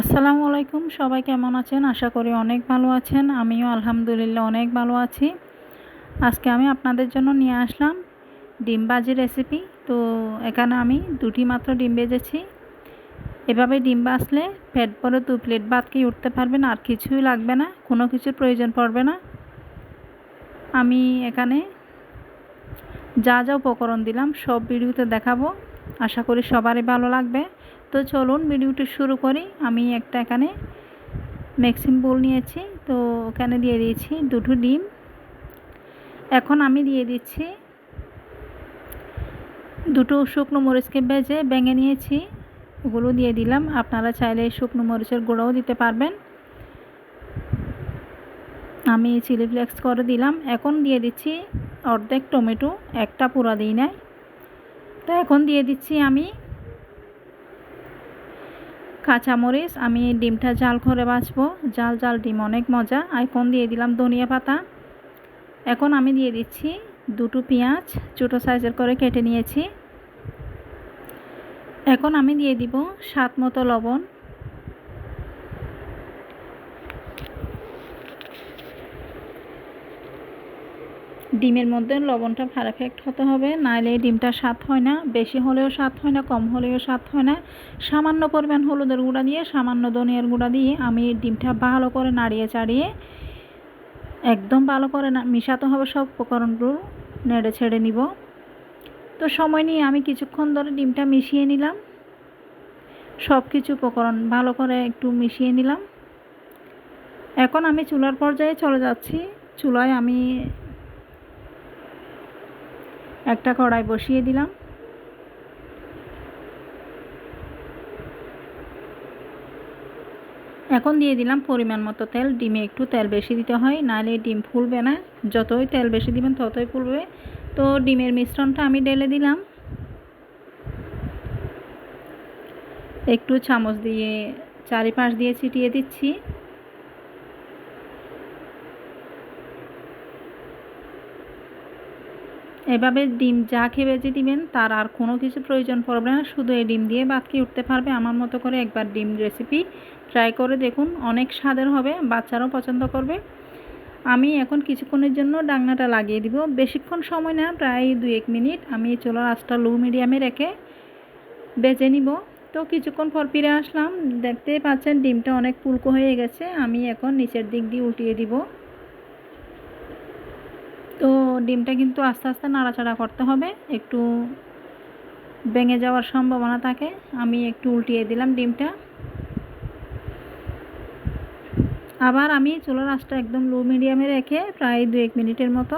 আসসালামু আলাইকুম, সবাই কেমন আছেন? আশা করি অনেক ভালো আছেন। আমিও আলহামদুলিল্লাহ অনেক ভালো আছি। আজকে আমি আপনাদের জন্য নিয়ে আসলাম ডিম ভাজি রেসিপি তো এখানে আমি দুটি মাত্র ডিম বেজেছি। এভাবে ডিম ভাজলে পেট ভরে দু প্লেট ভাত খেয়ে উঠতে পারবেন, আর কিছুই লাগবে না, কোনো কিছুর প্রয়োজন পড়বে না। আমি এখানে যা যা উপকরণ দিলাম সব ভিডিওতে দেখাবো। আশা করি সবারই ভালো লাগবে। তো চলুন ভিডিওটি শুরু করি। আমি একটা এখানে ম্যাক্সিম বোল নিয়েছি, তো ওখানে দিয়ে দিয়েছি দুটো ডিম। এখন আমি দিয়ে দিচ্ছি দুটো শুকনো মরিচকে ভেজে ভেঙে নিয়েছি। ওগুলো দিয়ে দিলাম। আপনারা চাইলে শুকনো মরিচের গুঁড়োও দিতে পারবেন। আমি চিলি ফ্লেক্স করে দিলাম। এখন দিয়ে দিচ্ছি অর্ধেক টমেটো, একটা পুরা দিই নাই। তো এখন দিয়ে দিচ্ছি আমি কাঁচামরিচ, আমি ডিমটা জাল করে বাছবো জাল জাল ডিম অনেক মজা। এখন দিয়ে দিলাম ধনিয়া পাতা। এখন আমি দিয়ে দিচ্ছি দুটো পেঁয়াজ, ছোটো সাইজের করে কেটে নিয়েছি। এখন আমি দিয়ে দিব স্বাদ মতো লবণ। ডিমের মধ্যে লবণটা পারফেক্ট হতে হবে নাহলে ডিমটা স্বাদ হয় না, বেশি হলেও স্বাদ হয় না, কম হলেও স্বাদ হয় না। সামান্য পরিমাণ হলুদের গুঁড়া দিয়ে, সামান্য ধনিয়ার গুঁড়া দিয়ে আমি ডিমটা ভালো করে নাড়িয়ে চাড়িয়ে, একদম ভালো করে না, মিশাতে হবে সব উপকরণগুলো, নেড়ে ছেড়ে নিব। তো সময় নিয়ে আমি কিছুক্ষণ ধরে ডিমটা মিশিয়ে নিলাম। সব কিছু উপকরণ ভালো করে একটু মিশিয়ে নিলাম। এখন আমি চুলার পর্যায়ে চলে যাচ্ছি। চুলায় আমি একটা কড়াই বসিয়ে দিলাম। এখন দিয়ে দিলাম পরিমাণ মতো তেল। ডিমে একটু তেল বেশি দিতে হয়, নাহলে ডিম ফুলবে না। যতই তেল বেশি দিবেন ততই ফুলবে। তো ডিমের মিশ্রণটা আমি ঢেলে দিলাম। একটু চামচ দিয়ে চারিপাশ দিয়ে ছিটিয়ে দিচ্ছি। এভাবে ডিম যা খেয়ে বেজে দিবেন, তার আর কোনো কিছু প্রয়োজন পড়বে না। শুধু এই ডিম দিয়ে খেয়ে উঠতে পারবে আমার মতো করে একবার ডিম রেসিপি ট্রাই করে দেখুন, অনেক স্বাদের হবে, বাচ্চারাও পছন্দ করবে। আমি এখন কিছুক্ষণের জন্য ডাংনাটা লাগিয়ে দিব। বেশিক্ষণ সময় না, প্রায় দু এক মিনিট। আমি চুলার আঁচটা লো মিডিয়ামে রেখে বেজে নিব। তো কিছুক্ষণ পর ফিরে আসলাম। দেখতেই পাচ্ছেন, ডিমটা অনেক পুলকো হয়ে গেছে। আমি এখন নিচের দিক দিয়ে উঠিয়ে দিব। তো ডিমটা কিন্তু আস্তে আস্তে নাড়াচাড়া করতে হবে। একটু ভেঙে যাওয়ার সম্ভাবনা থাকে। আমি একটু উল্টিয়ে দিলাম ডিমটা। আবার আমি চুলার আঁচটা একদম লো মিডিয়ামে রেখে প্রায় দু এক মিনিটের মতো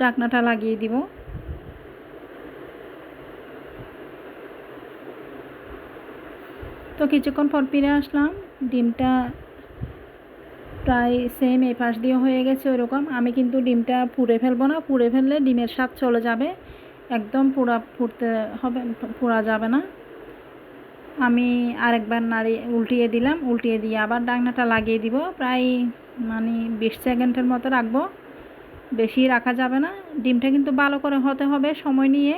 ডাকনাটা লাগিয়ে দিব। তো কিছুক্ষণ পর ফিরে আসলাম। ডিমটা প্রায় সেম এই পাশ দিয়ে হয়ে গেছে ওরকম। আমি কিন্তু ডিমটা পুড়ে ফেলব না, পুড়ে ফেললে ডিমের স্বাদ চলে যাবে। একদম পুরা ফুটতে হবে, পোড়া যাবে না। আমি আরেকবার নাড়ি, উল্টিয়ে দিলাম, উল্টিয়ে দিয়ে আবার ডাকনাটা লাগিয়ে দিব। প্রায় মানে বিশ সেকেন্ডের মতো রাখব। বেশি রাখা যাবে না। ডিমটা কিন্তু ভালো করে হতে হবে সময় নিয়ে।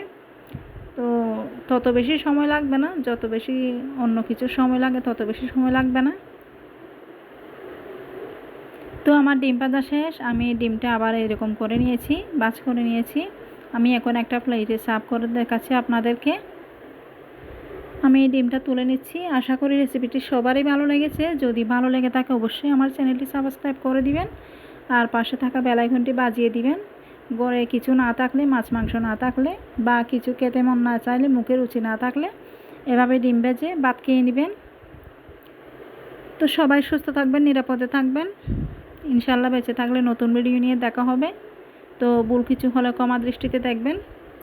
তো তত বেশি সময় লাগবে না। যত বেশি অন্য কিছু সময় লাগে তত বেশি সময় লাগবে না। তো আমার ডিম পাতা শেষ, আমি ডিমটা আবার এরকম করে নিয়েছি বাছ করে নিয়েছি। আমি এখন একটা প্লেটে সার্ভ করে দেখাচ্ছি আপনাদেরকে। আমি এই ডিমটা তুলে নিচ্ছি। আশা করি রেসিপিটি সবারই ভালো লেগেছে। যদি ভালো লেগে থাকে অবশ্যই আমার চ্যানেলটি সাবস্ক্রাইব করে দিবেন। আর পাশে থাকা বেলাইকনটি বাজিয়ে দিবেন। গড়ে কিছু না থাকলে, মাছ, মাংস না থাকলে, বা কিছু খেতে মন না চাইলে, মুখে রুচি না থাকলে, এভাবে ডিম ভেজে ভাত খেয়ে নেবেন। তো সবাই সুস্থ থাকবেন, নিরাপদে থাকবেন। ইনশাল্লাহ বেঁচে থাকলে নতুন ভিডিও নিয়ে দেখা হবে। তো ভুল কিছু হলে কমা দৃষ্টিতে দেখবেন।